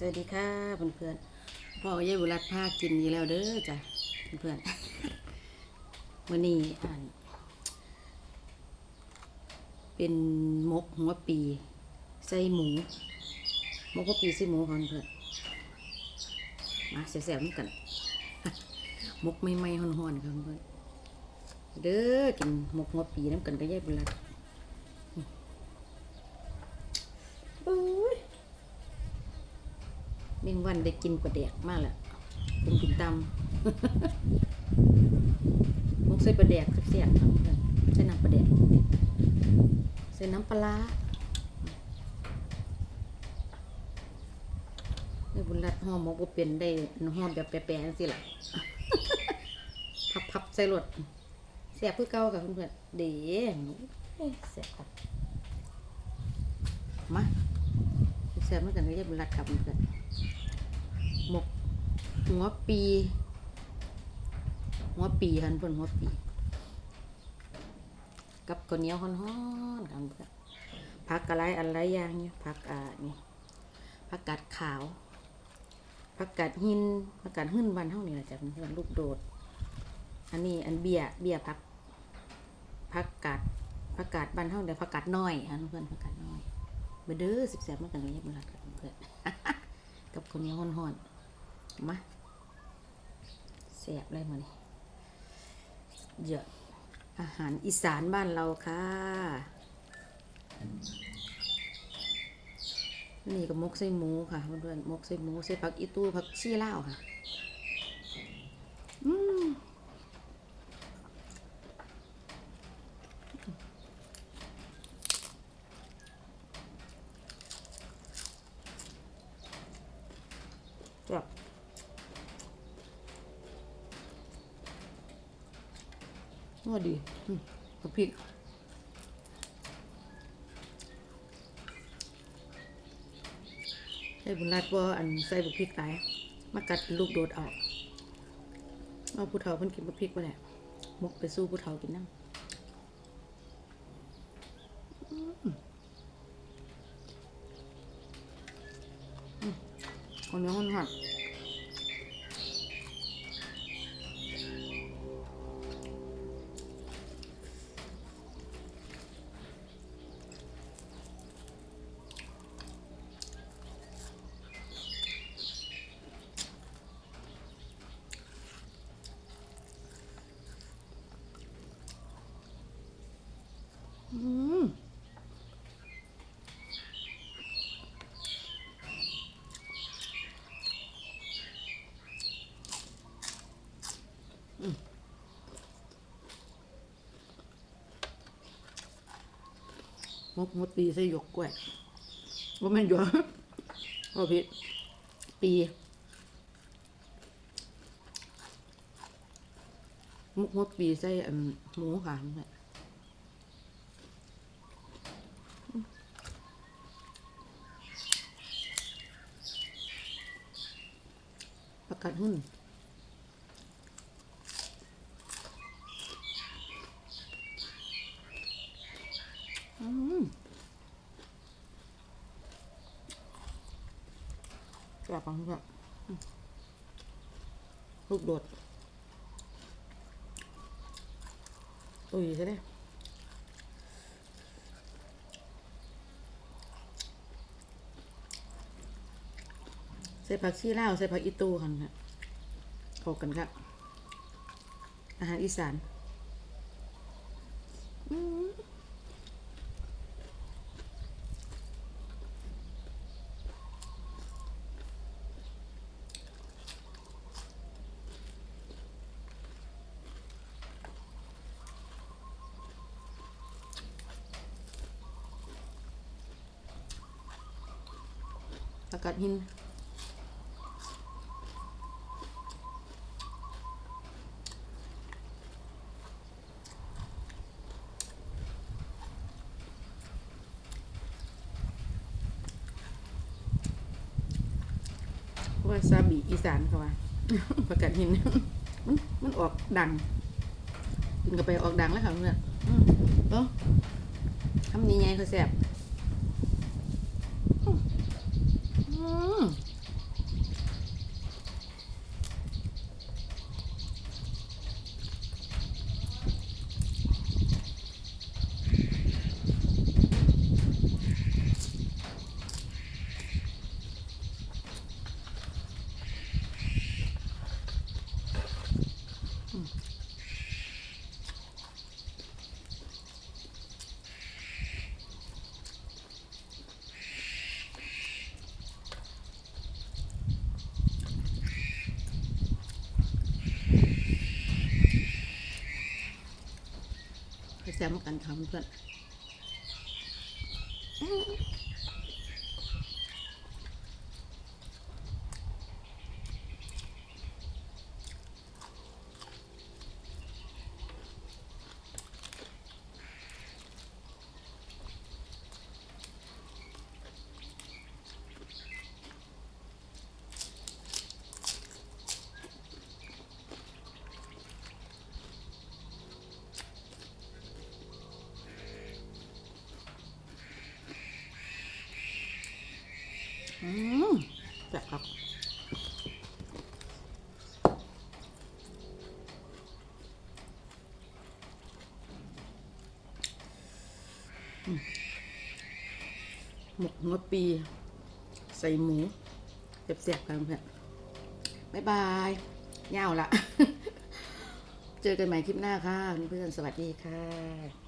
สวัสดีค่ะเพื่อนๆพ่อยายบุรัดพากินอยู่แล้วเด้อจ้ะเพื่อนๆวันนี้อ่านเป็นมกหัวปีใส่หมูมกหัวปีใส่หมูของเพื่อนมาแซ่บๆน้ำกันมกไม่ไม่ๆห่อนๆค่ะเพื่อนเด้อกินมกหัวปีน้ำกันกับยายบุรัดอุ้ย เมียงวั นได้กินปลาแดกมากแหละเป็นกินตำมุกใส่ปลาแดกเสียบใส่น้ำปลาแดกใส่น้ำปลาร้บุญรัดห่อหมกบ่เป็นได้ห่อแบบแปรๆสิล่ะพับๆใส่รถเสียบเพื่อเก่ากับเพื่อนๆเดี๋ยวเสียบมาเสียบเมื่อกันเลยบุญรัดครับเพื่อน หมก หัวปี หัวปีหันเพิ่นหัวปี กับข้าวเหนียวฮ้อนๆกันเพื่อนผักอะไรอะไรอย่างเนี่ยผักอ่านี่ผักกาดขาวผักกาดหินผักกาดหึ่นวันเท่านี้แหละจ้ะเพื่อนลูกโดด อันนี้อันเบียเบียผักผักกาดผักกาดบ้านเท่าเดียวผักกาดน้อยอันเพื่อนผักกาดน้อยเบเด้อสิบแสบมันกันเลยเนี่ยบุญรักกับเพื่อนกับข้าวเนียวฮ้อนๆ มาแสบเลยมานี่เยอะอาหารอีสานบ้านเราค่ะ นี่ก็มกใส่หมูค่ะเพื่อนๆมกใส่หมูใส่ผักอีตู้ผักชีลาค่ะ อืมครับ ว่าดีกับพริกใส่บุญรัดว่าอันใส่บุพริกหลมากัดลูกโดดออกเอาผู้เฒ่าเพิ่นกินบุพริกมาแหละมกไปสู้ผู้เฒ่ากินน้ำอืมอืมคนนี้คนหัดอืม มกมดปีใส่หยกกล้วยว่าแม่นหยกว่าผิดปีมุกมดปีใส่หมูค่ะนั่นแประกาศหุ้น อืมกลั บมาเพื่อนอืมลูกโดดอุ้ยใช่ไหมใส่ผักชีลาวใส่ผักอีตูกันครับเข้ากันครับอาหารอีสาน กาศหินวาซาบิอีสานเขาว่าประกาศหิน มันมันออกดังกินกับไปออกดังแล้วค่ะเพื่อนอืมเอ้าทำนี้ไงเขาแสบ อืม แซมกันทำเพื่อนอืมแซ่บครับ หมกหัวปี ใส่หมูเสียบๆกันเพื่อนบ๊ายบายยาวละ เจอกันใหม่คลิปหน้าค่ะเพื่อนๆสวัสดีค่ะ